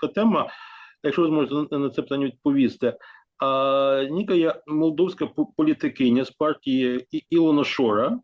така тема. Якщо ви зможете на це питання відповісти. А, Нікая молдовська політикиня з партії Ілона Шора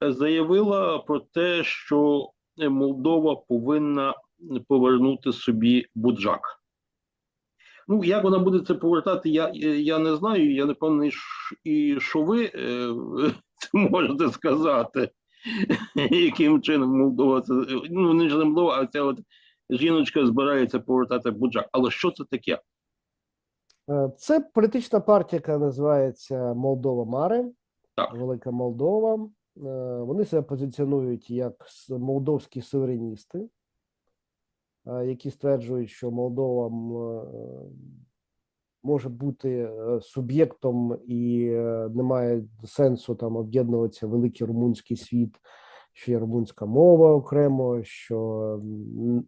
заявила про те, що Молдова повинна повернути собі буджак. Ну, як вона буде це повертати, я, я не знаю. Я не певний, і що ви е, це можете сказати, яким чином Молдова це ну не ж не Молдова, а ця от жіночка збирається повертати буджак. Але що це таке? Е, Це політична партія, яка називається Молдова Маре, Так. Велика Молдова. Е, Вони себе позиціонують як молдовські сувереністи, е, які стверджують, що Молдова може бути суб'єктом і немає сенсу там об'єднуватися великий румунський світ, що є румунська мова окремо, що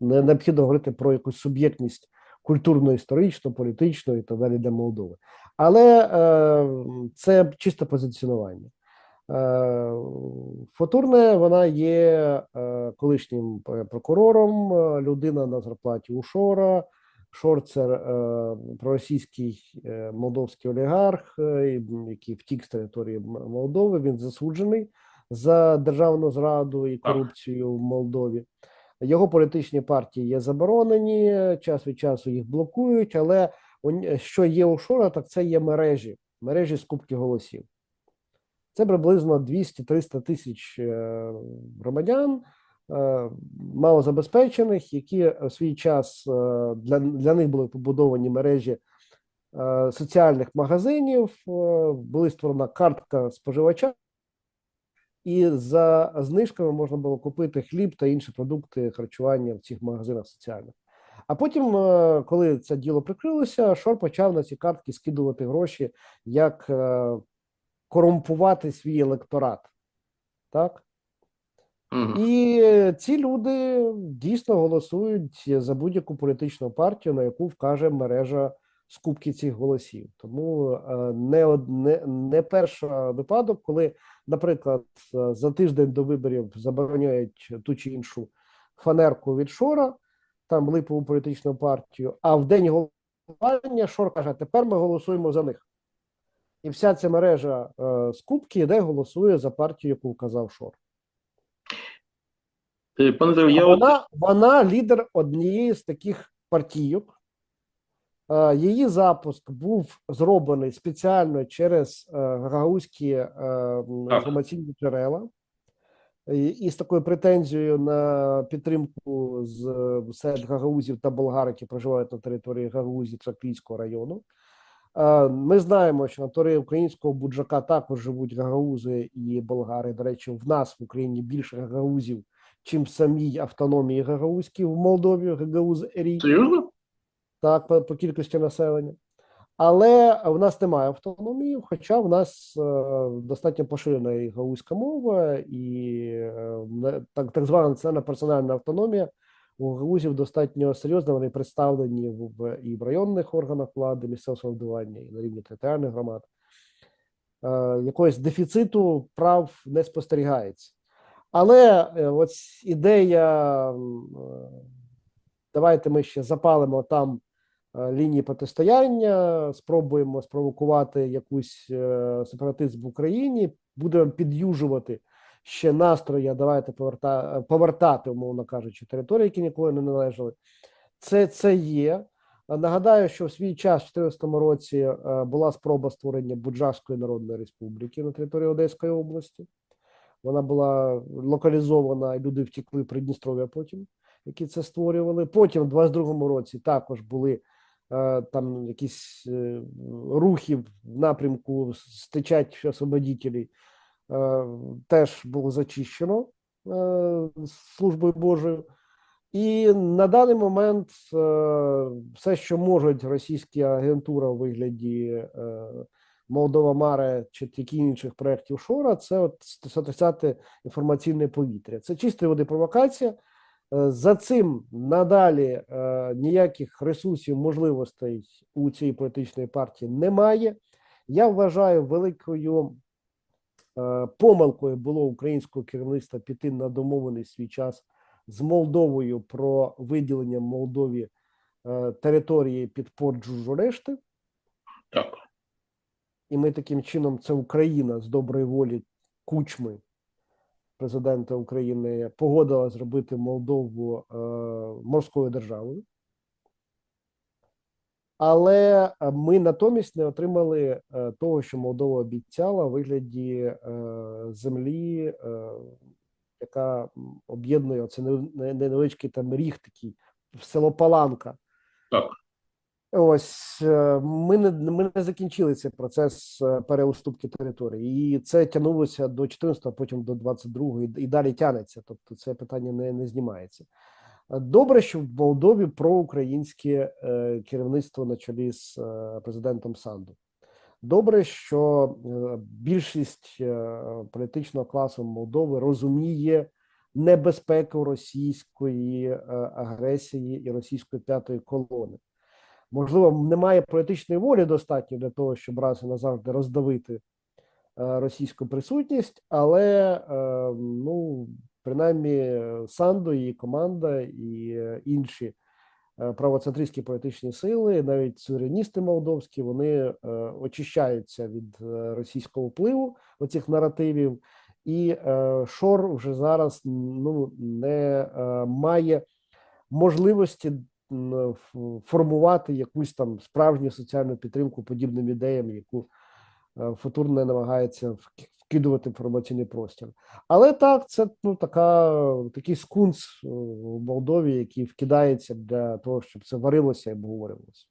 не необхідно говорити про якусь суб'єктність культурно, історично, політично і так далі для Молдови. Але е, це чисте позиціонування. Е, Фотурне вона є е, колишнім прокурором, е, людина на зарплаті у Шора. Шор це е, проросійський е, молдовський олігарх, е, який втік з території Молдови. Він засуджений за державну зраду і корупцію в Молдові. Його політичні партії є заборонені, час від часу їх блокують. Але що є у Шора, так це є мережі, мережі скупки голосів. Це приблизно 200-300 тисяч е, громадян, е, малозабезпечених, які в свій час е, для, для них були побудовані мережі соціальних магазинів, була створена картка споживача, і за знижками можна було купити хліб та інші продукти харчування в цих магазинах соціальних. А потім, е, коли це діло прикрилося, Шор почав на ці картки скидувати гроші, як е, корумпувати свій електорат. Так? Мгм. І ці люди дійсно голосують за будь-яку політичну партію, на яку вкаже мережа скупки цих голосів. Тому е, не, од- не, перший випадок, коли, наприклад, е, за тиждень до виборів забороняють ту чи іншу фанерку від Шора, там липову політичну партію, а в день голосування Шор каже: тепер ми голосуємо за них. І вся ця мережа е, скупки йде голосує за партію, яку вказав Шор. Е, Пане я вона, вона лідер однієї з таких партійок. Е, Її запуск був зроблений спеціально через е, гагаузькі е, Так. інформаційні джерела. І, і такою претензією на підтримку з е, серед гагаузів та болгар, які проживають на території Гагаузів Тракійського району. Е, Ми знаємо, що на території українського буджака також живуть гагаузи і болгари. До речі, в нас в Україні більше гагаузів, чим в самій автономії гагаузькій в Молдові, гагауз серйозно? Так, по, по кількості населення. Але в нас немає автономії, хоча в нас е, достатньо поширена і гаузька мова, і е, так, так звана національна персональна автономія у гаузів достатньо серйозно. Вони представлені в, і в районних органах влади, місцевого самоврядування, і на рівні територіальних громад. Е, якогось дефіциту прав не спостерігається. Але ось ідея, давайте ми ще запалимо там лінії протистояння, спробуємо спровокувати якусь е, сепаратизм в Україні, будемо під'южувати ще настрої, давайте поверта, повертати, умовно кажучи, території, які ніколи не належали. Це, це є. Нагадаю, що в свій час, в 2014 році, е, була спроба створення Буджарської Народної Республіки на території Одеської області. Вона була локалізована, і люди втекли в Придністров'я потім, які це створювали. Потім, в 22-му році, також були е, там якісь е, рухи в напрямку стичать освободітелі. Е, теж було зачищено е, службою Божою. І на даний момент е, все, що можуть російські агентура у вигляді е, Молдова Маре чи які інших проєктів Шора, це от сотрясати інформаційне повітря. Це чистої води провокація. Е, За цим надалі е, ніяких ресурсів, можливостей у цієї політичної партії немає. Я вважаю великою е, помилкою було українського керівництва піти на домовлений свій час з Молдовою про виділення Молдові території під порт Жужурешти. Так. І ми таким чином, це Україна з доброї волі Кучми, президента України, погодила зробити Молдову е, морською державою. Але е, ми натомість не отримали е, того, що Молдова обіцяла у вигляді землі, яка об'єднує це невеличкий там ріг такий, село Паланка. Так. Ось е, ми не ми не закінчили цей процес е, переуступки території, і це тягнулося до 14-го, потім до 22-го, і, і далі тягнеться. Тобто, це питання не, не знімається. Добре, що в Молдові проукраїнське е, керівництво на чолі з е, президентом Санду. Добре, що е, більшість е, політичного класу Молдови розуміє небезпеку російської е, агресії і російської п'ятої колони. Можливо, немає політичної волі достатньо для того, щоб раз і назавжди роздавити е, російську присутність, але е, ну, принаймні Санду, її команда і е, інші правоцентристські політичні сили, навіть сувереністи молдовські, вони очищаються від російського впливу оцих наративів, і Шор вже зараз ну, не має можливості формувати якусь там справжню соціальну підтримку подібним ідеям, яку е, Футурне намагається вкидувати інформаційний простір. Але так, це ну така такий скунс е, в Молдові, який вкидається для того, щоб це варилося і обговорювалося.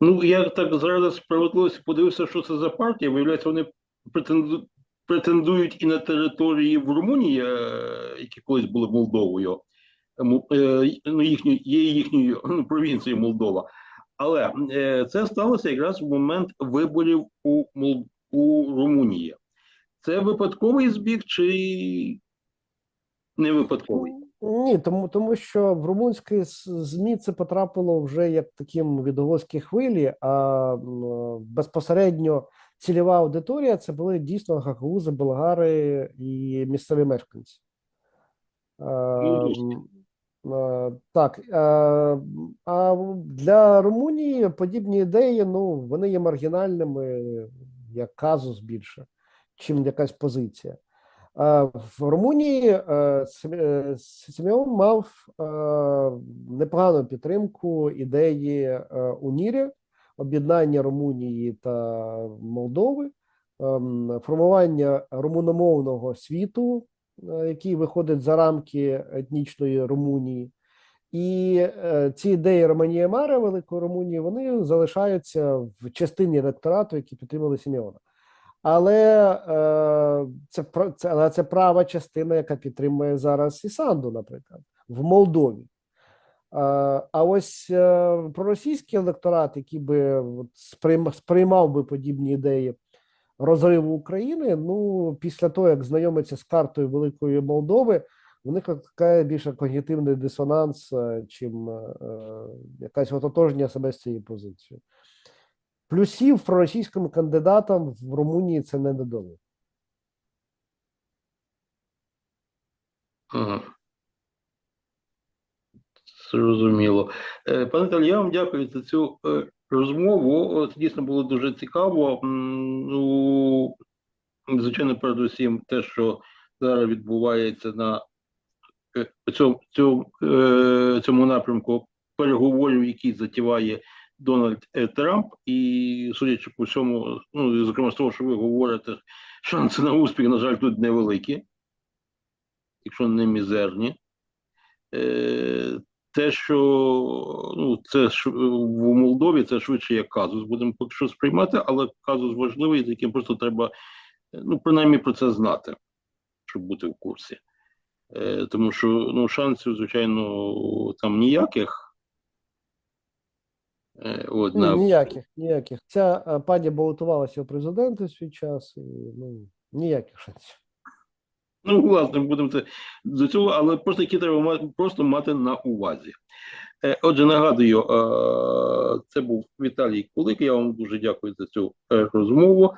Ну, я так заради справедливості подивився, що це за партія. Виявляється, вони претенду- претендують і на території в Румунії, е, які колись були Молдовою, Е, ну, є їхньою ну, провінцією Молдова. Але е, це сталося якраз в момент виборів у, Мол... у Румунії. Це випадковий збіг чи не випадковий? Ні, тому, тому що в румунські ЗМІ це потрапило вже як таким відголоски хвилі, а безпосередньо цільова аудиторія це були дійсно гагаузи, болгари і місцеві мешканці. Е, Так, е, а для Румунії подібні ідеї, ну, вони є маргінальними, як казус більше, чим якась позиція. Е, В Румунії е, е, Сімеон мав е, непогану підтримку ідеї е, УНІРі, об'єднання Румунії та Молдови, ем, формування румуномовного світу, е, який виходить за рамки етнічної Румунії. І е, ці ідеї Романія Мара, Великої Румунії, вони залишаються в частині електорату, які підтримали Сімеона. Але е, це, це, але це права частина, яка підтримує зараз і Санду, наприклад, в Молдові. Е, а ось е, проросійський електорат, який би сприймав би подібні ідеї розриву України, ну після того, як знайомиться з картою Великої Молдови, у них викликає більше когнітивний дисонанс, е, чим е, якась ототожнення себе з цією позицією. Плюсів проросійським кандидатам в Румунії це не додало. Зрозуміло. Е, Пане Віталій, я вам дякую за цю е, розмову. От, дійсно було дуже цікаво. Ну, звичайно, передусім, те, що зараз відбувається на е, цьому, цьому, цьому напрямку переговорів, які затіває Дональд Трамп, і судячи по всьому, ну, зокрема з того, що ви говорите, шанси на успіх, на жаль, тут невеликі, якщо не мізерні. Е, те, що ну, це ж в Молдові, це швидше як казус, будемо поки що сприймати, але казус важливий, з яким просто треба, е, ну, принаймні про це знати, щоб бути в курсі. Е, тому що ну, шансів, звичайно, там ніяких. Е, от, на, ніяких, ніяких. Ця е, пані балотувалася в президенти свій час, і ну ніяких шансів. Ну, власне, будемо це до цього, але просто які треба мати, просто мати на увазі. Е, Отже, нагадую, е, це був Віталій Кулик. Я вам дуже дякую за цю е, розмову.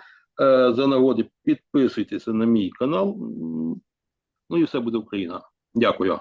За нагоди підписуйтеся на мій канал. Ну і все буде Україна. Дякую.